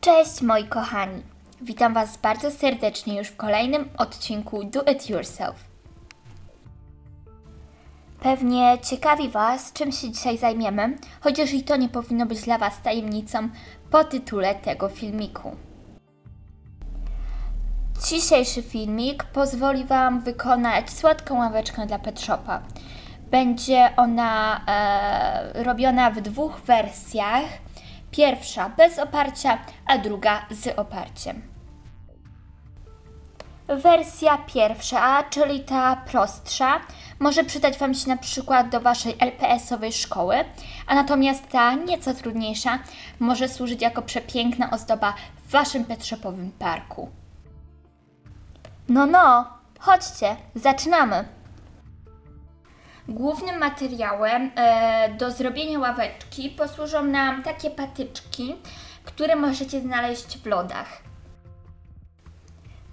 Cześć moi kochani! Witam Was bardzo serdecznie już w kolejnym odcinku Do It Yourself. Pewnie ciekawi Was, czym się dzisiaj zajmiemy, chociaż i to nie powinno być dla Was tajemnicą po tytule tego filmiku. Dzisiejszy filmik pozwoli Wam wykonać słodką ławeczkę dla Pet Shopa. Będzie ona e, robiona w dwóch wersjach. Pierwsza bez oparcia, a druga z oparciem. Wersja pierwsza, czyli ta prostsza, może przydać Wam się na przykład do Waszej LPS-owej szkoły, a natomiast ta nieco trudniejsza może służyć jako przepiękna ozdoba w Waszym petrzopowym parku. No, no, chodźcie, zaczynamy! Głównym materiałem e, do zrobienia ławeczki posłużą nam takie patyczki, które możecie znaleźć w lodach.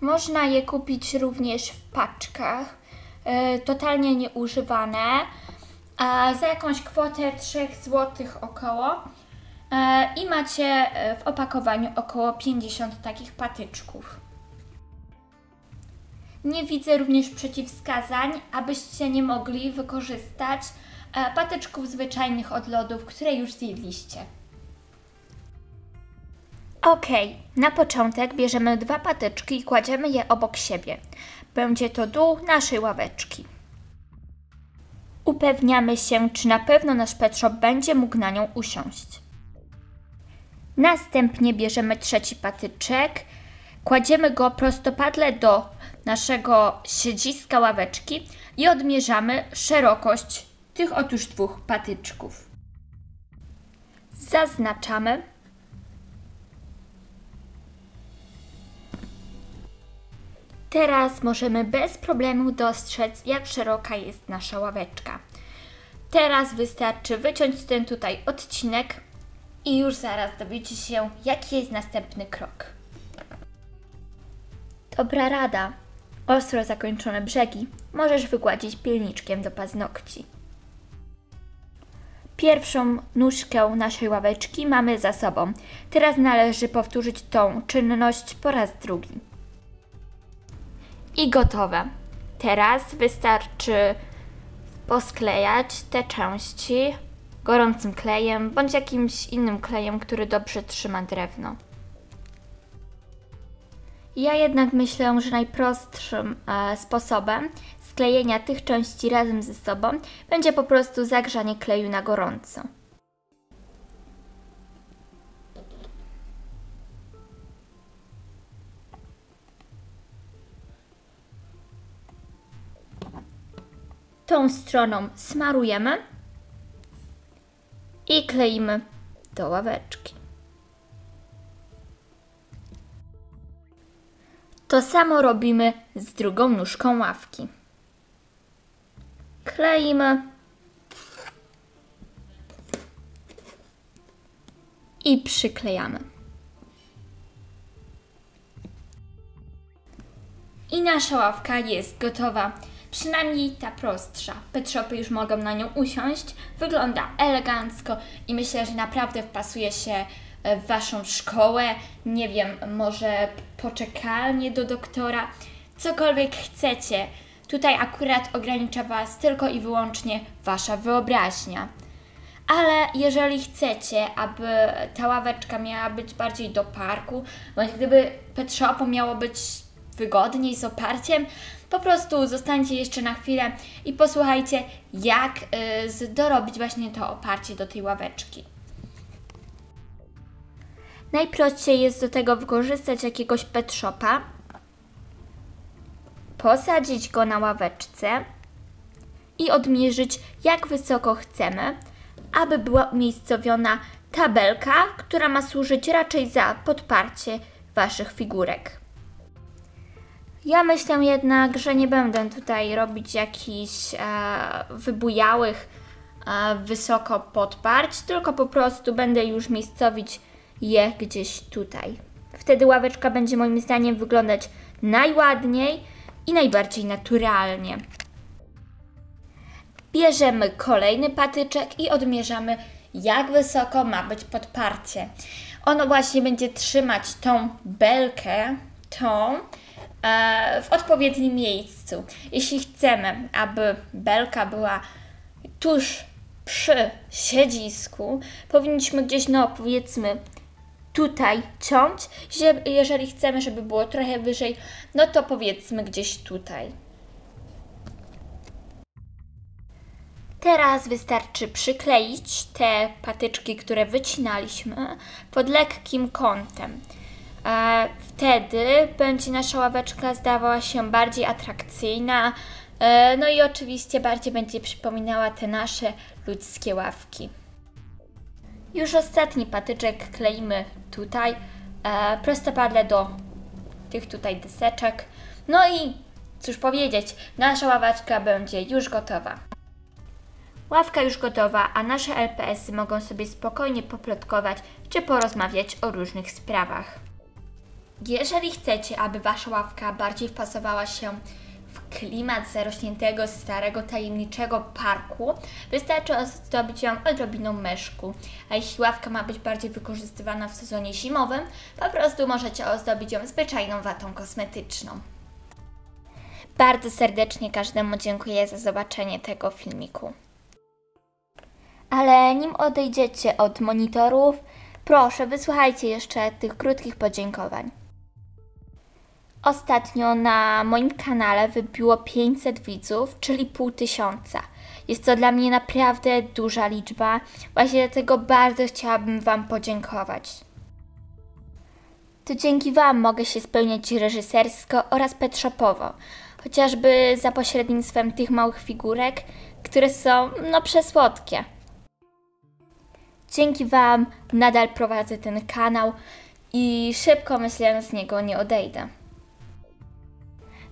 Można je kupić również w paczkach, e, totalnie nieużywane, za jakąś kwotę 3 zł około. E, I macie w opakowaniu około 50 takich patyczków. Nie widzę również przeciwwskazań, abyście nie mogli wykorzystać e, patyczków zwyczajnych od lodów, które już zjedliście. Ok, na początek bierzemy dwa patyczki i kładziemy je obok siebie. Będzie to dół naszej ławeczki. Upewniamy się, czy na pewno nasz pet będzie mógł na nią usiąść. Następnie bierzemy trzeci patyczek, kładziemy go prostopadle do naszego siedziska ławeczki i odmierzamy szerokość tych otóż dwóch patyczków. Zaznaczamy. Teraz możemy bez problemu dostrzec, jak szeroka jest nasza ławeczka. Teraz wystarczy wyciąć ten tutaj odcinek i już zaraz dowiecie się, jaki jest następny krok. Dobra rada. Ostro zakończone brzegi możesz wygładzić pilniczkiem do paznokci. Pierwszą nóżkę naszej ławeczki mamy za sobą. Teraz należy powtórzyć tą czynność po raz drugi. I gotowe. Teraz wystarczy posklejać te części gorącym klejem bądź jakimś innym klejem, który dobrze trzyma drewno. Ja jednak myślę, że najprostszym e, sposobem sklejenia tych części razem ze sobą będzie po prostu zagrzanie kleju na gorąco. Tą stroną smarujemy i kleimy do ławeczki. To samo robimy z drugą nóżką ławki. Kleimy i przyklejamy. I nasza ławka jest gotowa. Przynajmniej ta prostsza. Petshopy już mogą na nią usiąść. Wygląda elegancko i myślę, że naprawdę wpasuje się w Waszą szkołę, nie wiem, może poczekalnię do doktora, cokolwiek chcecie. Tutaj akurat ogranicza Was tylko i wyłącznie Wasza wyobraźnia. Ale jeżeli chcecie, aby ta ławeczka miała być bardziej do parku, bądź gdyby pet shopu miało być wygodniej z oparciem, po prostu zostańcie jeszcze na chwilę i posłuchajcie, jak y, dorobić właśnie to oparcie do tej ławeczki. Najprościej jest do tego wykorzystać jakiegoś pet shopa, posadzić go na ławeczce i odmierzyć jak wysoko chcemy, aby była umiejscowiona tabelka, która ma służyć raczej za podparcie Waszych figurek. Ja myślę jednak, że nie będę tutaj robić jakichś e, wybujałych e, wysoko podparć, tylko po prostu będę już miejscowić je gdzieś tutaj. Wtedy ławeczka będzie moim zdaniem wyglądać najładniej i najbardziej naturalnie. Bierzemy kolejny patyczek i odmierzamy jak wysoko ma być podparcie. ono właśnie będzie trzymać tą belkę, tą e, w odpowiednim miejscu. Jeśli chcemy, aby belka była tuż przy siedzisku, powinniśmy gdzieś, no powiedzmy, tutaj ciąć. Jeżeli chcemy, żeby było trochę wyżej, no to powiedzmy gdzieś tutaj. Teraz wystarczy przykleić te patyczki, które wycinaliśmy pod lekkim kątem. E, wtedy będzie nasza ławeczka zdawała się bardziej atrakcyjna, e, no i oczywiście bardziej będzie przypominała te nasze ludzkie ławki. Już ostatni patyczek kleimy tutaj, e, prostopadle do tych tutaj deseczek. No i cóż powiedzieć, nasza ławeczka będzie już gotowa. Ławka już gotowa, a nasze LPS-y mogą sobie spokojnie poplotkować czy porozmawiać o różnych sprawach. Jeżeli chcecie, aby Wasza ławka bardziej wpasowała się klimat zarośniętego, starego, tajemniczego parku, wystarczy ozdobić ją odrobiną meszku. A jeśli ławka ma być bardziej wykorzystywana w sezonie zimowym, po prostu możecie ozdobić ją zwyczajną watą kosmetyczną. Bardzo serdecznie każdemu dziękuję za zobaczenie tego filmiku. Ale nim odejdziecie od monitorów, proszę wysłuchajcie jeszcze tych krótkich podziękowań. Ostatnio na moim kanale wybiło 500 widzów, czyli pół tysiąca. Jest to dla mnie naprawdę duża liczba, właśnie dlatego bardzo chciałabym Wam podziękować. To dzięki Wam mogę się spełniać reżysersko oraz petshopowo, chociażby za pośrednictwem tych małych figurek, które są no przesłodkie. Dzięki Wam nadal prowadzę ten kanał i szybko myślę z niego nie odejdę.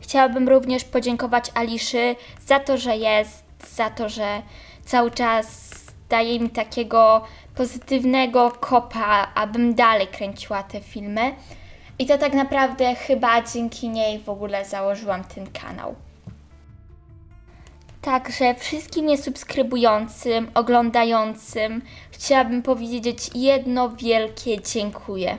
Chciałabym również podziękować Aliszy za to, że jest, za to, że cały czas daje mi takiego pozytywnego kopa, abym dalej kręciła te filmy. I to tak naprawdę chyba dzięki niej w ogóle założyłam ten kanał. Także wszystkim niesubskrybującym, oglądającym chciałabym powiedzieć jedno wielkie dziękuję.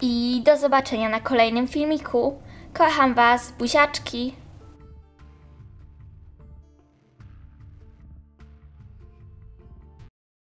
I do zobaczenia na kolejnym filmiku. Kocham Was, buziaczki!